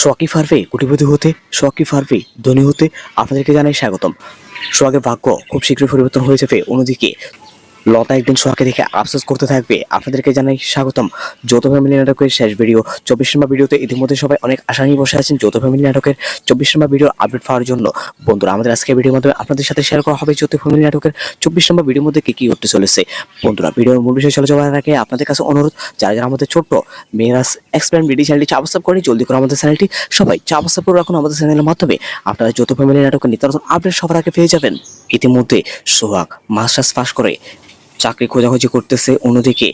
সোয়াকি ফার্ভে কুটিপতি হতে সোয়াকি ফার্ভে ধনী হতে, আপনাদেরকে জানাই স্বাগতম। সোয়াগের ভাগ্য খুব শীঘ্রই পরিবর্তন হয়ে যাবে। অন্যদিকে লতা একদিন সোহাকে দেখে আফসোস করতে থাকবে। আপনাদেরকে জানাই স্বাগতম। যৌথ ফ্যামিলি নাটকের শেষ ভিডিও। চব্বিশ নম্বর ভিডিওতে ইতিমধ্যে সবাই অনেক আশা নিয়ে বসে আছেন যৌথ ফ্যামিলি নাটকের চব্বিশ নম্বর ভিডিওর আপডেট পাওয়ার জন্য। বন্ধুরা, আমাদের আজকে ভিডিওর মাধ্যমে আপনাদের সাথে শেয়ার করা হবে যৌথ ফ্যামিলি নাটকের চব্বিশ নম্বর ভিডিওর মধ্যে কী কী ঘটতে চলেছে। বন্ধুরা, ভিডিওর মূল বিষয় চলে যাওয়ার আগে আপনাদের কাছে অনুরোধ, যারা যারা আমাদের ছোট্ট মেয়েরাস এক্সপ্লেন ভিডিও চ্যানেলটি চাপসাপ করে জলদি করে আমাদের চ্যানেলটি সবাই চাপসাপ করে রাখুন আমাদের চ্যানেলের মাধ্যমে। আপনারা যৌথ ফ্যামিলি নাটকের নিত্য আপডেট সবার আগে পেয়ে যাবেন। ইতিমধ্যে সোহাগ মাস্টার্স পাস করে চাকরি খোঁজাখুঁজি করতেছে। অন্যদিকে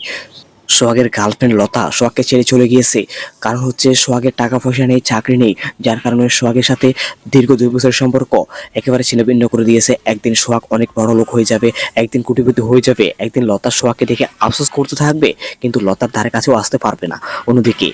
সোহাগের গার্লফ্রেন্ড লতা সোহাগকে ছেড়ে চলে গিয়েছে। কারণ হচ্ছে সোহাগের টাকা পয়সা নেই, চাকরি নেই। যার কারণে সোহাগের সাথে দীর্ঘ দুই বছরের সম্পর্ক একেবারে ছিন্নভিন্ন করে দিয়েছে। একদিন সোহাগ অনেক বড় লোক হয়ে যাবে, একদিন কুটিপতি হয়ে যাবে, একদিন লতা সোহাগকে দেখে আফসোস করতে থাকবে, কিন্তু লতার ধারে কাছেও আসতে পারবে না। অন্যদিকে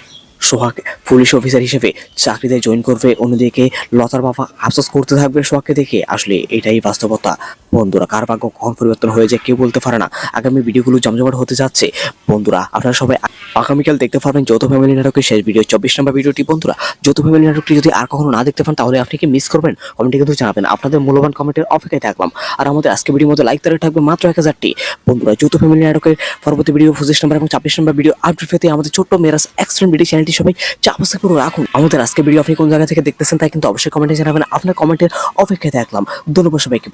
সোহাগ পুলিশ অফিসার হিসেবে চাকরিতে জয়েন করবে। অন্যদিকে লতার বাবা আফসোস করতে থাকবে সোহাগকে দেখে। আসলে এটাই বাস্তবতা। বন্ধুরা, কার ভাগ্য কখন পরিবর্তন হয়ে যায় কেউ বলতে পারে না। আগামী ভিডিওগুলো জমজমাট হতে যাচ্ছে। বন্ধুরা, আপনারা সবাই আগামীকাল দেখতে পারবেন যৌথ ফ্যামিলি নাটকের শেষ ভিডিও চব্বিশ নম্বর ভিডিওটি বন্ধুরা, যৌথ ফ্যামিলি নাটকটি যদি আর কখনো না দেখতে পান, তাহলে আপনি কি মিস করবেন? কমেন্টে কিন্তু জানাবেন। আপনাদের মূল্যবান কমেন্টের অপেক্ষায় থাকলাম। আর আমাদের আজকে ভিডিওর মধ্যে লাইক তারা থাকবে মাত্র এক হাজারটি বন্ধুরা, যৌথ ফ্যামিলি নাটকের পরবর্তী ভিডিও পঁচিশ নম্বর এবং ছাব্বিশ নম্বর ভিডিও আপডেট পেতে আমাদের ছোট্ট মেরাস এক্সট্রেন ভিডিও চ্যানেলটি সবাই চাপাসে করে রাখুন। আমাদের আজকে ভিডিও আপনি কোন জায়গা থেকে দেখতেছেন তাই কিন্তু অবশ্যই কমেন্টে জানাবেন। আপনার কমেন্টের অপেক্ষায় দেখলাম ধন্যবাদ সবাইকে।